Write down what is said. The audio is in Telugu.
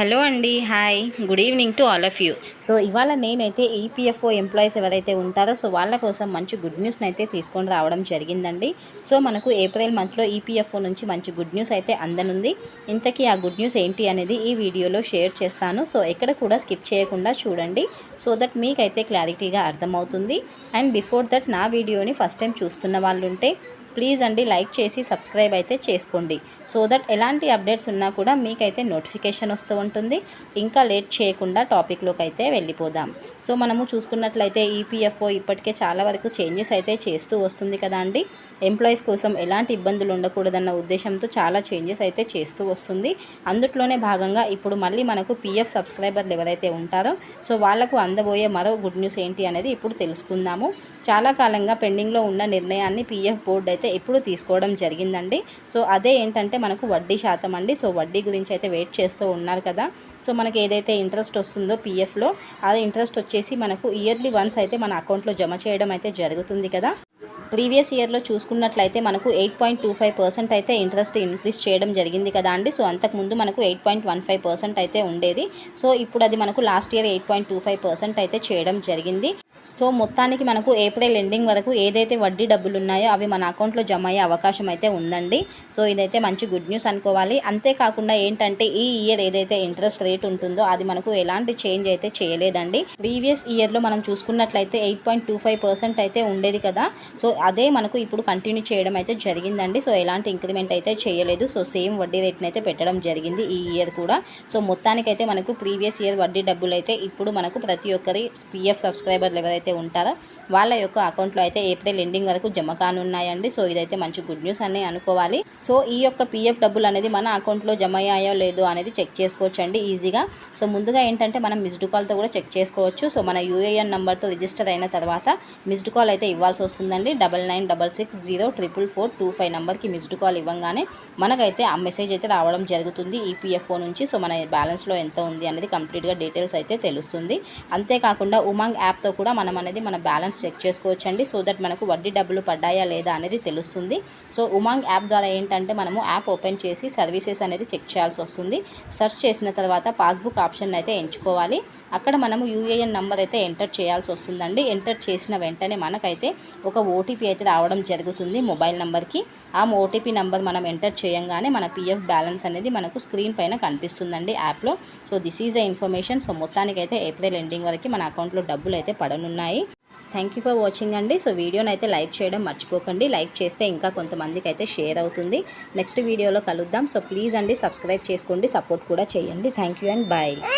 హలో అండి hi. Good evening to all of you. So ఇవాళ నేనైతే ఈపీఎఫ్ఓ ఎంప్లాయీస్ ఎవరైతే ఉంటారో సో వాళ్ళ కోసం మంచి గుడ్ న్యూస్ని అయితే తీసుకొని రావడం జరిగిందండి. సో మనకు ఏప్రిల్ మంత్లో ఈపీఎఫ్ఓ నుంచి మంచి గుడ్ న్యూస్ అయితే అందనుంది. ఇంతకీ ఆ గుడ్ న్యూస్ ఏంటి అనేది ఈ వీడియోలో షేర్ చేస్తాను. సో ఎక్కడ కూడా స్కిప్ చేయకుండా చూడండి. సో దట్ మీకైతే క్లారిటీగా అర్థమవుతుంది. అండ్ బిఫోర్ దట్ నా వీడియోని ఫస్ట్ టైం చూస్తున్న వాళ్ళు ఉంటే ప్లీజ్ అండి లైక్ చేసి సబ్స్క్రైబ్ అయితే చేసుకోండి. సో దట్ ఎలాంటి అప్డేట్స్ ఉన్నా కూడా మీకైతే నోటిఫికేషన్ వస్తూ ఉంటుంది. ఇంకా లేట్ చేయకుండా టాపిక్లోకి అయితే వెళ్ళిపోదాం. సో మనము చూసుకున్నట్లయితే ఈపీఎఫ్ఓ ఇప్పటికే చాలా వరకు చేంజెస్ అయితే చేస్తూ వస్తుంది కదా అండి. ఎంప్లాయీస్ కోసం ఎలాంటి ఇబ్బందులు ఉండకూడదన్న ఉద్దేశంతో చాలా చేంజెస్ అయితే చేస్తూ వస్తుంది. అందుట్లోనే భాగంగా ఇప్పుడు మళ్ళీ మనకు పీఎఫ్ సబ్స్క్రైబర్లు ఎవరైతే ఉంటారో సో వాళ్ళకు అందబోయే మరో గుడ్ న్యూస్ ఏంటి అనేది ఇప్పుడు తెలుసుకుందాము. చాలా కాలంగా పెండింగ్లో ఉన్న నిర్ణయాన్ని పీఎఫ్ బోర్డు అయితే ఇప్పుడు తీసుకోవడం జరిగిందండి. సో అదే ఏంటంటే మనకు వడ్డీ శాతం అండి. సో వడ్డీ గురించి అయితే వెయిట్ చేస్తూ ఉన్నారు కదా. సో మనకి ఏదైతే ఇంట్రెస్ట్ వస్తుందో పీఎఫ్లో అదే ఇంట్రెస్ట్ వచ్చేసి మనకు ఇయర్లీ వన్స్ అయితే మన అకౌంట్లో జమ చేయడం అయితే జరుగుతుంది కదా. ప్రీవియస్ ఇయర్లో చూసుకున్నట్లయితే మనకు eight point two five percent అయితే ఇంట్రెస్ట్ ఇంక్రీస్ చేయడం జరిగింది కదా అండి. సో అంతకుముందు మనకు eight point one five percent అయితే ఉండేది. సో ఇప్పుడు అది మనకు last year eight point two five percent అయితే చేయడం జరిగింది. సో మొత్తానికి మనకు ఏప్రిల్ ఎండింగ్ వరకు ఏదైతే వడ్డీ డబ్బులు ఉన్నాయో అవి మన అకౌంట్లో జమ అయ్యే అవకాశం అయితే ఉందండి. సో ఇదైతే మంచి గుడ్ న్యూస్ అనుకోవాలి. అంతేకాకుండా ఏంటంటే ఈ ఇయర్ ఏదైతే ఇంట్రెస్ట్ రేట్ ఉంటుందో అది మనకు ఎలాంటి చేంజ్ అయితే చేయలేదండి. ప్రీవియస్ ఇయర్లో మనం చూసుకున్నట్లయితే eight point two five percent అయితే ఉండేది కదా. సో అదే మనకు ఇప్పుడు కంటిన్యూ చేయడం అయితే జరిగిందండి. సో ఎలాంటి ఇంక్రిమెంట్ అయితే చేయలేదు. సో సేమ్ వడ్డీ రేట్ని అయితే పెట్టడం జరిగింది ఈ ఇయర్ కూడా. సో మొత్తానికైతే మనకు ప్రీవియస్ ఇయర్ వడ్డీ డబ్బులు అయితే ఇప్పుడు మనకు ప్రతి ఒక్కరి పిఎఫ్ సబ్స్క్రైబర్ లెవెల్ ఎవరైతే ఉంటారో వాళ్ళ యొక్క అకౌంట్లో అయితే ఏప్రిల్ ఎండింగ్ వరకు జమ కానున్నాయండి. సో ఇదైతే మంచి గుడ్ న్యూస్ అని అనుకోవాలి. సో ఈ యొక్క పిఎఫ్ డబ్బులు అనేది మన అకౌంట్లో జమ అయ్యాయో లేదో అనేది చెక్ చేసుకోవచ్చు అండి ఈజీగా. సో ముందుగా ఏంటంటే మనం మిస్డ్ కాల్తో కూడా చెక్ చేసుకోవచ్చు. సో మన యూఏఎన్ నెంబర్తో రిజిస్టర్ అయిన తర్వాత మిస్డ్ కాల్ అయితే ఇవ్వాల్సి వస్తుందండి. Double nine double six zero triple four two five నెంబర్కి మిస్డ్ కాల్ ఇవ్వగానే మనకైతే ఆ మెసేజ్ అయితే రావడం జరుగుతుంది ఈపీఎఫ్ఓ నుంచి. సో మన బ్యాలెన్స్లో ఎంత ఉంది అనేది కంప్లీట్గా డీటెయిల్స్ అయితే తెలుస్తుంది. అంతేకాకుండా ఉమాంగ్ యాప్తో కూడా మనం అనేది మన బ్యాలెన్స్ చెక్ చేసుకోవచ్చు అండి సో దట్ మనకు వడ్డీ డబ్బులు పడ్డాయా లేదా అనేది తెలుస్తుంది. సో ఉమాంగ్ యాప్ ద్వారా ఏంటంటే మనము యాప్ ఓపెన్ చేసి సర్వీసెస్ అనేది చెక్ చేయాల్సి వస్తుంది. సెర్చ్ చేసిన తర్వాత పాస్బుక్ ఆప్షన్ అయితే ఎంచుకోవాలి. అక్కడ మనము యూఏఎన్ నెంబర్ అయితే ఎంటర్ చేయాల్సి వస్తుందండి. ఎంటర్ చేసిన వెంటనే మనకైతే ఒక ఓటీపీ అయితే రావడం జరుగుతుంది మొబైల్ నెంబర్కి. ఆ ఓటీపీ నెంబర్ మనం ఎంటర్ చేయంగానే మన పిఎఫ్ బ్యాలెన్స్ అనేది మనకు స్క్రీన్ పైన కనిపిస్తుందండి యాప్లో. So this is a information. So మొత్తానికైతే ఏప్రిల్ ఎండింగ్ వరకు మన అకౌంట్లో డబ్బులు అయితే పడనున్నాయి. థ్యాంక్ యూ ఫర్ వాచింగ్ అండి. సో వీడియోని అయితే లైక్ చేయడం మర్చిపోకండి. లైక్ చేస్తే ఇంకా కొంతమందికి అయితే షేర్ అవుతుంది. నెక్స్ట్ వీడియోలో కలుద్దాం. సో ప్లీజ్ అండి సబ్స్క్రైబ్ చేసుకోండి. సపోర్ట్ కూడా చేయండి. Thank you and bye.